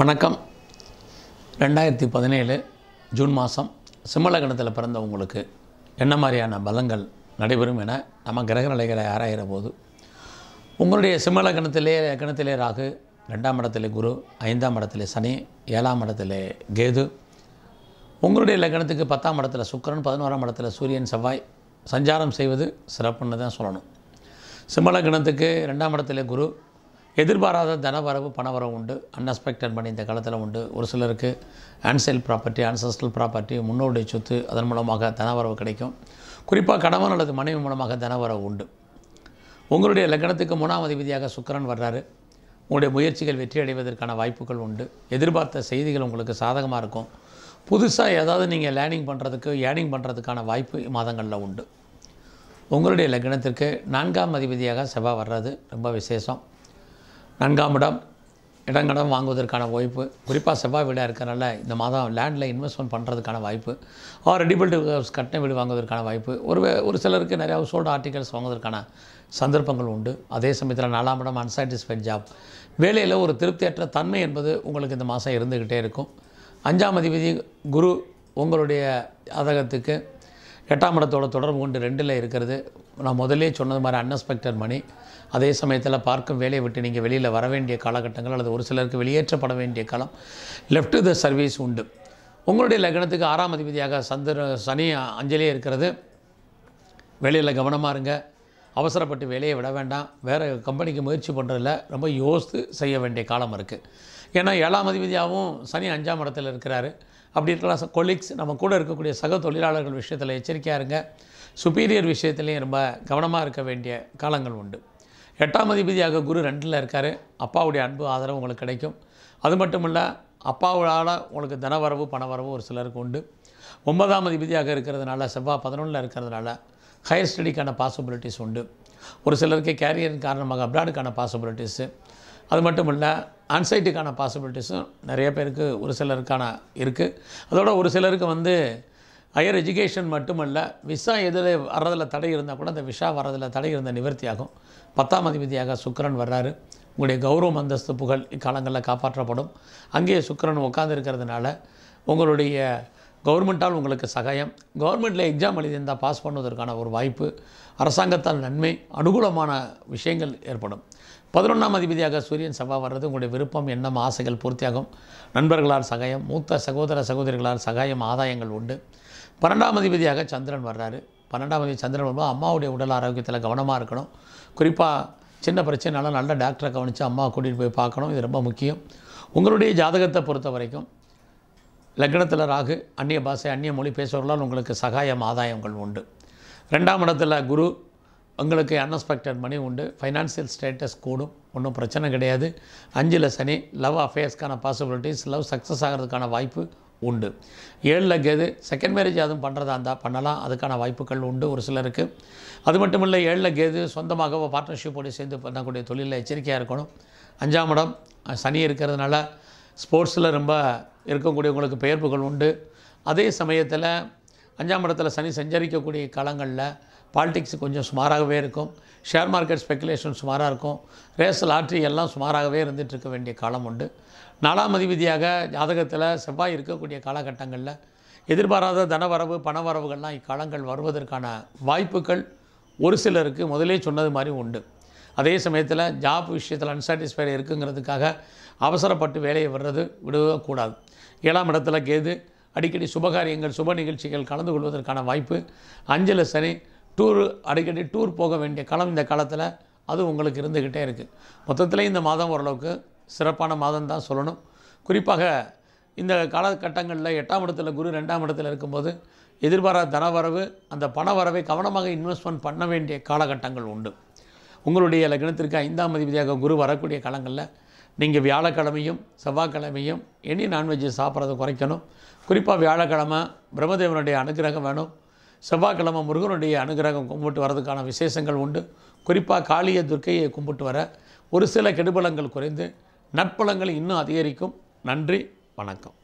வணக்கம். ரெண்டாயிரத்தி பதினேழு ஜூன் மாதம் சிம்மலகணத்தில் பிறந்த உங்களுக்கு என்ன மாதிரியான பலங்கள் நடைபெறும் என நம்ம கிரக நிலைகளை ஆராயிற போது உங்களுடைய சிம்மலகணத்திலே கணத்திலே ராகு ரெண்டாம் இடத்திலே குரு ஐந்தாம் இடத்திலே சனி ஏழாம் இடத்திலே கேது உங்களுடைய லக்னத்துக்கு பத்தாம் இடத்துல சுக்கிரன் பதினோராம் இடத்துல சூரியன் செவ்வாய் சஞ்சாரம் செய்வது சிறப்புன்னு தான் சொல்லணும். சிம்மலக்கணத்துக்கு ரெண்டாம் இடத்துல குரு எதிர்பாராத தனவரவு பணவரவு உண்டு. அன்எக்ஸ்பெக்டட் பண்ணி இந்த காலத்தில் உண்டு. ஒரு சிலருக்கு ஆன்செல் ப்ராப்பர்ட்டி அன்சஸ்டல் ப்ராப்பர்ட்டி முன்னோருடைய சொத்து அதன் மூலமாக தனவரவு கிடைக்கும். குறிப்பாக கணவன் அல்லது மனைவி மூலமாக தனவரவு உண்டு. உங்களுடைய லக்னத்துக்கு மூணாம் அதிபதியாக சுக்கிரன் வர்றாரு. உங்களுடைய முயற்சிகள் வெற்றி அடைவதற்கான வாய்ப்புகள் உண்டு. எதிர்பார்த்த செய்திகள் உங்களுக்கு சாதகமாக இருக்கும். புதுசாக ஏதாவது நீங்கள் லேர்னிங் பண்ணுறதுக்கு ஏர்னிங் பண்ணுறதுக்கான வாய்ப்பு மாதங்களில் உண்டு. உங்களுடைய லக்னத்திற்கு நான்காம் அதிபதியாக செவ்வாய் வர்றது ரொம்ப விசேஷம். நான்காம் இடம் இடங்கடம் வாங்குவதற்கான வாய்ப்பு. குறிப்பாக செவ்வாய் வீடாக இருக்கிறனால இந்த மாதம் லேண்டில் இன்வெஸ்ட்மெண்ட் பண்ணுறதுக்கான வாய்ப்பு. ஆர் ரெடிபிள்டு கட்டின வீடு வாங்குவதற்கான வாய்ப்பு. ஒரு ஒரு சிலருக்கு நிறைய ஹவுஸ் ஹோல்டு ஆர்டிகல்ஸ் வாங்குவதற்கான சந்தர்ப்பங்கள் உண்டு. அதே சமயத்தில் நாலாம் இடம் அன்சாட்டிஸ்ஃபைட் ஜாப் வேலையில் ஒரு திருப்தியற்ற தன்மை என்பது உங்களுக்கு இந்த மாதம் இருந்துக்கிட்டே இருக்கும். அஞ்சாம் அதிபதி குரு உங்களுடைய அதகத்துக்கு எட்டாம் இடத்தோட தொடர்பு கொண்டு ரெண்டில் இருக்கிறது. நான் முதல்லே சொன்னது மாதிரி அன்எக்ஸ்பெக்டட் மணி. அதே சமயத்தில் பார்க்கும் வேலையை விட்டு நீங்கள் வெளியில் வர வேண்டிய காலகட்டங்கள் அல்லது ஒரு சிலருக்கு வெளியேற்றப்பட வேண்டிய காலம். லெஃப்ட் த சர்வீஸ் உண்டு. உங்களுடைய லக்னத்துக்கு ஆறாம் அதிபதியாக சந்திர சனி அஞ்சலியே இருக்கிறது. வேலையில் கவனமாக இருங்க. அவசரப்பட்டு வேலையை விட வேண்டாம். வேறு கம்பெனிக்கு முயற்சி பண்ணுறதில்ல ரொம்ப யோசித்து செய்ய வேண்டிய காலம் இருக்குது ஏன்னா ஏழாம் அதிபதியாகவும் சனி அஞ்சாம் இடத்துல இருக்கிறாரு. அப்படி இருக்கலாம் கொலீக்ஸ் நம்ம கூட இருக்கக்கூடிய சக தொழிலாளர்கள் விஷயத்தில் எச்சரிக்கையாக இருங்க. சுப்பீரியர் விஷயத்துலையும் ரொம்ப கவனமாக இருக்க வேண்டிய காலங்கள் உண்டு. எட்டாம் அதிபதியாக குரு ரெண்டில் இருக்கார். அப்பாவுடைய அன்பு ஆதரவு உங்களுக்கு கிடைக்கும். அது மட்டும் இல்லை அப்பாவால் உங்களுக்கு தனவரவு பணவரவு ஒரு சிலருக்கு உண்டு. ஒன்பதாம் அதிபதியாக இருக்கிறதுனால செவ்வாய் பதினொன்றில் இருக்கிறதுனால ஹையர் ஸ்டடிக்கான பாசிபிலிட்டிஸ் உண்டு. ஒரு சிலருக்கு கேரியரின் காரணமாக அப்ராடுக்கான பாசிபிலிட்டிஸு அது மட்டும் இல்லை ஆன்சைட்டுக்கான பாசிபிலிட்டிஸும் நிறைய பேருக்கு ஒரு சிலருக்கான இருக்குது அதோட ஒரு சிலருக்கு வந்து ஹையர் எஜுகேஷன் மட்டுமல்ல விசா எதில் வர்றதில் தடை இருந்தால் கூட அந்த விஷா வர்றதில் தடை இருந்த நிவர்த்தி ஆகும் பத்தாம் அதிபதியாக சுக்கரன் வர்றாரு. உங்களுடைய கௌரவம் அந்தஸ்து புகழ் இக்காலங்களில் காப்பாற்றப்படும். அங்கேயே சுக்கிரன் உட்காந்துருக்கிறதுனால உங்களுடைய கவர்மெண்ட்டால் உங்களுக்கு சகாயம். கவர்மெண்ட்டில் எக்ஸாம் எழுதியிருந்தால் பாஸ் பண்ணுவதற்கான ஒரு வாய்ப்பு அரசாங்கத்தால் நன்மை அனுகூலமான விஷயங்கள் ஏற்படும். பதினொன்றாம் அதிபதியாக சூரியன் செவ்வாய் வர்றது உங்களுடைய விருப்பம் எண்ணம் ஆசைகள் பூர்த்தியாகும். நண்பர்களால் சகாயம் மூத்த சகோதர சகோதரிகளால் சகாயம் ஆதாயங்கள் உண்டு. பன்னெண்டாம் அதிபதியாக சந்திரன் வர்றாரு. பன்னெண்டாம் அதிபதி சந்திரன் வரும்போது அம்மாவுடைய உடல் ஆரோக்கியத்தில் கவனமாக இருக்கணும். குறிப்பாக சின்ன பிரச்சனைனால நல்ல டாக்டரை கவனித்து அம்மாவை கூட்டிகிட்டு போய் பார்க்கணும். இது ரொம்ப முக்கியம். உங்களுடைய ஜாதகத்தை பொறுத்த வரைக்கும் லக்னத்தில் ராகு அந்நிய பாஷை அந்நிய மொழி பேசுபவர்களால் உங்களுக்கு சகாயம் ஆதாயங்கள் உண்டு. ரெண்டாம் இடத்துல குரு உங்களுக்கு அன்எக்ஸ்பெக்டட் மணி உண்டு. ஃபைனான்சியல் ஸ்டேட்டஸ் கூடும் ஒன்றும் பிரச்சனை கிடையாது. அஞ்சில் சனி லவ் அஃபேர்ஸ்க்கான பாசிபிலிட்டிஸ் லவ் சக்ஸஸ் ஆகிறதுக்கான வாய்ப்பு உண்டு. ஏழில் கேது செகண்ட் மேரேஜ் அதுவும் பண்ணுறதா இருந்தால் பண்ணலாம் அதுக்கான வாய்ப்புகள் உண்டு ஒரு சிலருக்கு. அது மட்டும் இல்லை ஏழில் கேது சொந்தமாக பார்ட்னர்ஷிப்போடு சேர்ந்து பண்ணக்கூடிய தொழிலில் எச்சரிக்கையாக இருக்கணும். அஞ்சாம் இடம் சனி இருக்கிறதுனால ஸ்போர்ட்ஸில் ரொம்ப இருக்கக்கூடியவங்களுக்கு பெயர்ப்புகள் உண்டு. அதே சமயத்தில் அஞ்சாம் இடத்துல சனி சஞ்சரிக்கக்கூடிய காலங்களில் பாலிடிக்ஸ் கொஞ்சம் சுமாராகவே இருக்கும். ஷேர் மார்க்கெட் ஸ்பெகுலேஷன் சுமாராக இருக்கும். ரேஸ் லாட்ரி எல்லாம் சுமாராகவே இருந்துகிட்ருக்க இருக்க வேண்டிய காலம் உண்டு. நாலாம் அதிபதியாக ஜாதகத்தில் செவ்வாய் இருக்கக்கூடிய காலகட்டங்களில் எதிர்பாராத தனவரவு பணவரவுகள்லாம் இக்காலங்கள் வருவதற்கான வாய்ப்புகள் ஒரு சிலருக்கு முதலே சொன்னது மாதிரி உண்டு. அதே சமயத்தில் ஜாப் விஷயத்தில் அன்சாட்டிஸ்ஃபைடு இருக்குங்கிறதுக்காக அவசரப்பட்டு வேலையை விடுறது விடக்கூடாது ஏழாம் இடத்துல கேது அடிக்கடி சுபகாரியங்கள் சுப நிகழ்ச்சிகள் கலந்து கொள்வதற்கான வாய்ப்பு. அஞ்சல சனி டூர் அடிக்கடி டூர் போக வேண்டிய காலம் இந்த காலத்தில் அது உங்களுக்கு இருந்துக்கிட்டே இருக்குது மொத்தத்தில் இந்த மாதம் ஓரளவுக்கு சிறப்பான மாதம் தான் சொல்லணும். குறிப்பாக இந்த காலகட்டங்களில் எட்டாம் இடத்துல குரு ரெண்டாம் இடத்துல இருக்கும்போது எதிர்பாராத தனவரவு அந்த பண வரவை கவனமாக இன்வெஸ்ட்மெண்ட் பண்ண வேண்டிய காலகட்டங்கள் உண்டு. உங்களுடைய லக்னத்திற்கு ஐந்தாம் அதிபதியாக குரு வரக்கூடிய காலங்களில் நீங்கள் வியாழக்கிழமையும் செவ்வாய்க்கிழமையும் எனி நான்வெஜ்ஜை சாப்பிட்றத குறைக்கணும். குறிப்பாக வியாழக்கிழமை பிரம்மதேவனுடைய அனுகிரகம் வேணும். செவ்வாய்க்கிழமை முருகனுடைய அனுகிரகம் கும்பிட்டு வரதுக்கான விசேஷங்கள் உண்டு. குறிப்பாக காளிய துர்க்கையை கும்பிட்டு வர ஒரு சில கெடுபலங்கள் குறைந்து நற்பலங்கள் இன்னும் அதிகரிக்கும். நன்றி வணக்கம்.